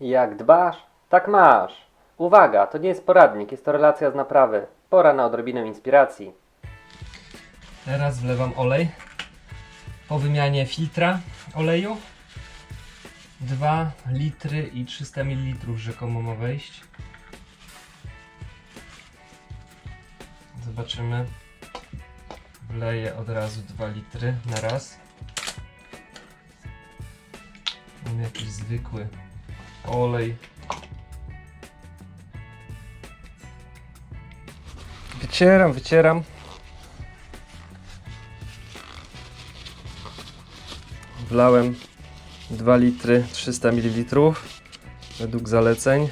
Jak dbasz, tak masz. Uwaga, to nie jest poradnik, jest to relacja z naprawy. Pora na odrobinę inspiracji. Teraz wlewam olej. Po wymianie filtra oleju 2 litry i 300 ml rzekomo ma wejść. Zobaczymy. Wleję od razu 2 litry na raz. Mam jakiś zwykły olej. Wycieram, wycieram. Wlałem 2 litry 300 ml według zaleceń.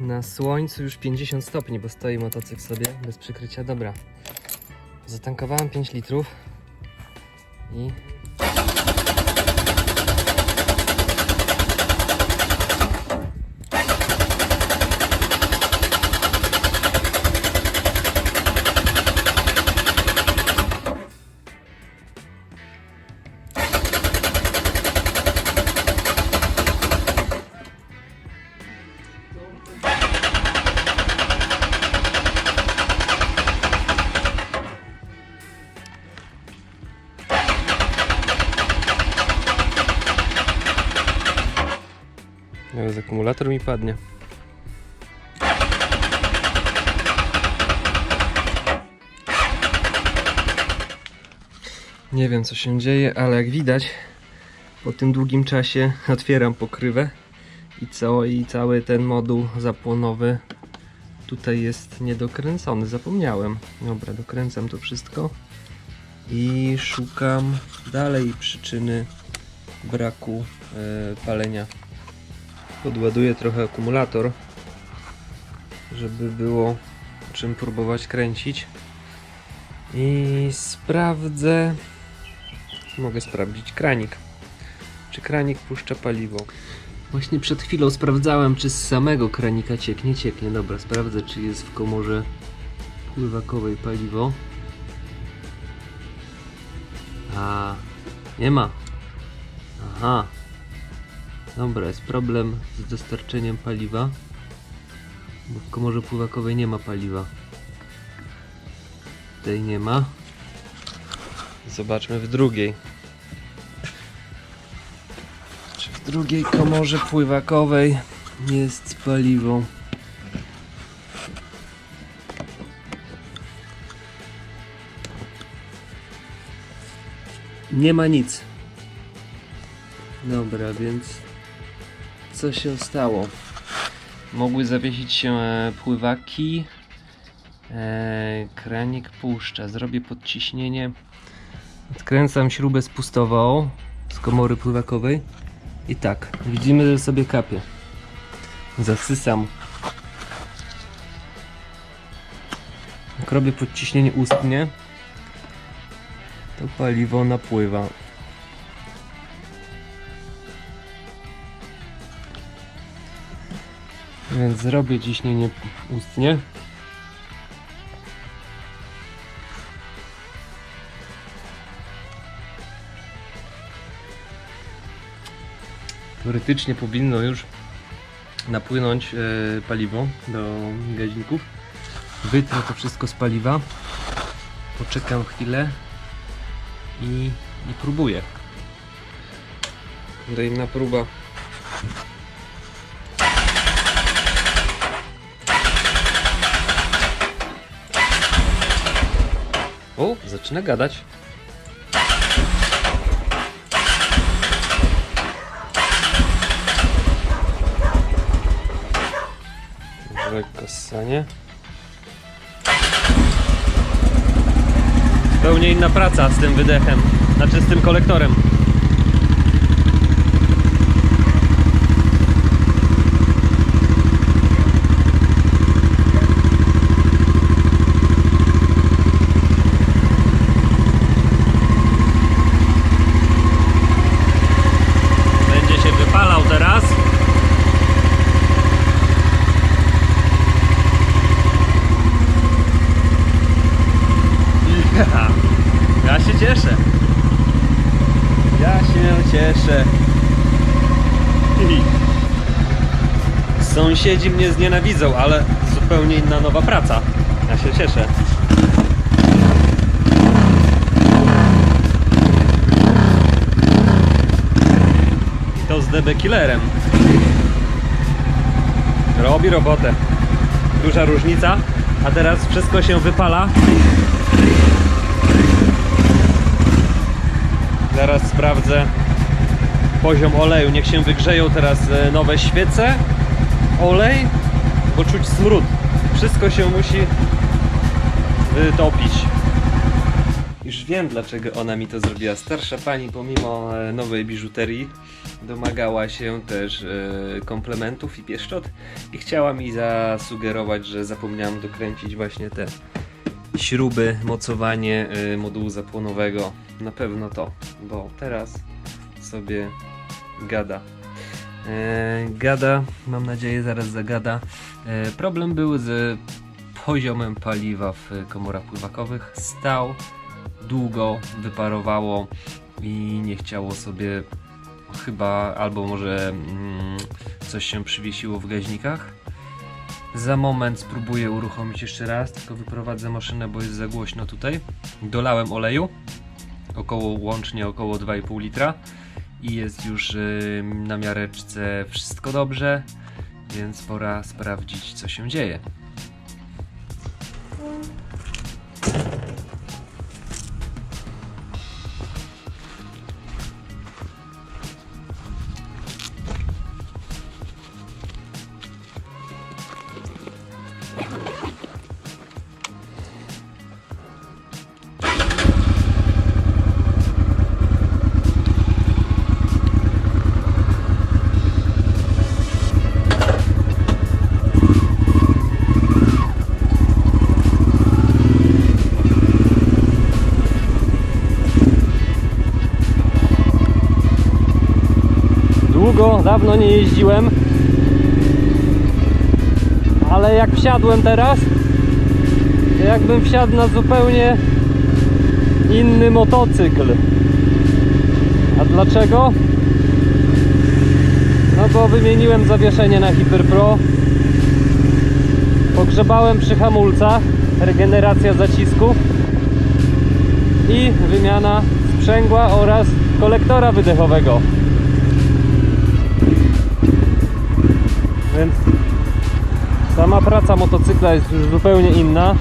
Na słońcu już 50 stopni, bo stoi motocykl sobie bez przykrycia. Dobra. Zatankowałem 5 litrów i Akumulator mi padnie. Nie wiem co się dzieje, ale jak widać po tym długim czasie otwieram pokrywę i cały, i cały ten moduł zapłonowy tutaj jest niedokręcony, zapomniałem. Dobra, dokręcam to wszystko i szukam dalej przyczyny braku e, palenia podładuję trochę akumulator, żeby było czym próbować kręcić. I sprawdzę, mogę sprawdzić kranik. Czy kranik puszcza paliwo? Właśnie przed chwilą sprawdzałem, czy z samego kranika cieknie. Cieknie, dobra, sprawdzę, czy jest w komorze pływakowej paliwo. A, nie ma. Aha, Dobra, jest problem z dostarczeniem paliwa. Bo w komorze pływakowej nie ma paliwa. Tej nie ma. Zobaczmy w drugiej. Czy w drugiej komorze pływakowej jest paliwo? Nie ma nic. Dobra, więc co się stało? Mogły zawiesić się e, pływaki. E, kranik puszcza. Zrobię podciśnienie. Odkręcam śrubę spustową z komory pływakowej. I tak, widzimy, że sobie kapie. Zasysam. Jak robię podciśnienie ustnie, to paliwo napływa. Więc zrobię ciśnienie ustnie. Teoretycznie powinno już napłynąć e, paliwo do gaźników. Wytrę to wszystko z paliwa. Poczekam chwilę i, i próbuję. Kolejna próba O, zaczyna gadać. Lekko. Zupełnie inna praca z tym wydechem, znaczy z tym kolektorem. Będzie się wypalał teraz. Ja, ja się cieszę. Ja się cieszę. Sąsiedzi mnie znienawidzą, ale zupełnie inna nowa praca. Ja się cieszę. I to z DB Killerem. Robi robotę. Duża różnica. A teraz wszystko się wypala. Zaraz sprawdzę poziom oleju. Niech się wygrzeją teraz e, nowe świece, olej, bo czuć smród. Wszystko się musi wytopić. Już wiem dlaczego ona mi to zrobiła. Starsza pani pomimo e, nowej biżuterii domagała się też e, komplementów i pieszczot i chciała mi zasugerować, że zapomniałem dokręcić właśnie te śruby, mocowanie y, modułu zapłonowego. Na pewno to, bo teraz sobie gada. E, gada, mam nadzieję zaraz zagada. E, problem był z poziomem paliwa w komorach pływakowych. Stał długo, wyparowało i nie chciało sobie chyba, albo może mm, coś się przywiesiło w gaźnikach. Za moment spróbuję uruchomić jeszcze raz, tylko wyprowadzę maszynę, bo jest za głośno tutaj. Dolałem oleju, około łącznie około 2,5 litra i jest już y, na miareczce wszystko dobrze, więc pora sprawdzić co się dzieje. Dawno nie jeździłem. Ale jak wsiadłem teraz, to jakbym wsiadł na zupełnie inny motocykl. A dlaczego? No bo wymieniłem zawieszenie na Hyper Pro. Pogrzebałem przy hamulcach, regeneracja zacisków i wymiana sprzęgła oraz kolektora wydechowego. Więc sama praca motocykla jest już zupełnie inna.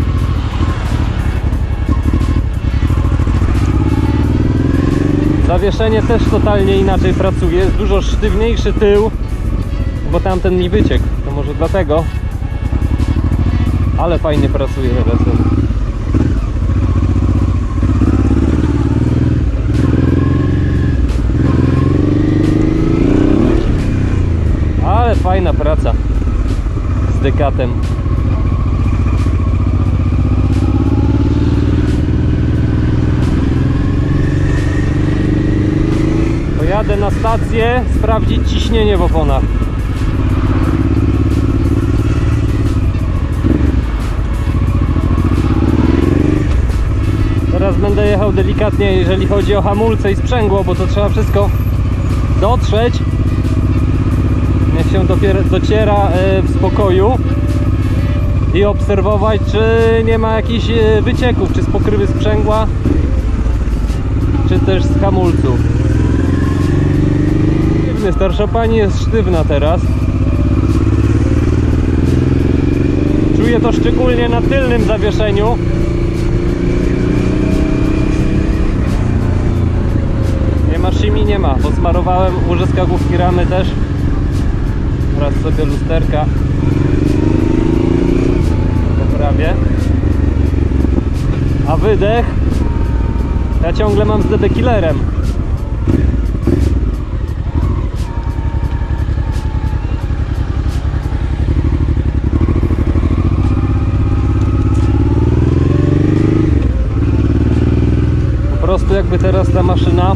Zawieszenie też totalnie inaczej pracuje, jest dużo sztywniejszy tył, bo tamten mi wyciekł, to może dlatego. Ale fajnie pracuje teraz. Ale fajna praca z dekatem. Pojadę na stację sprawdzić ciśnienie w oponach. Teraz będę jechał delikatnie, jeżeli chodzi o hamulce i sprzęgło, bo to trzeba wszystko dotrzeć jak się dopiero dociera e, w spokoju i obserwować, czy nie ma jakichś e, wycieków, czy z pokrywy sprzęgła, czy też z hamulców. Sztywny, starsza pani jest sztywna teraz. Czuję to szczególnie na tylnym zawieszeniu. Nie ma szymi, nie ma. Posmarowałem łożyska główki ramy też. Teraz sobie lusterka poprawię. A wydech ja ciągle mam z DD Killerem. Po prostu jakby teraz ta maszyna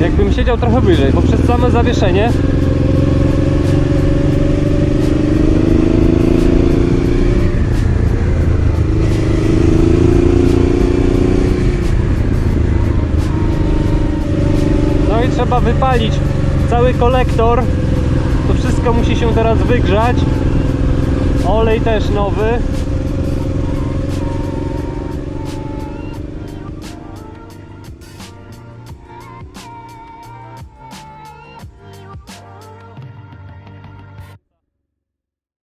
jakbym siedział trochę wyżej, bo przez same zawieszenie i trzeba wypalić cały kolektor. To wszystko musi się teraz wygrzać. Olej też nowy.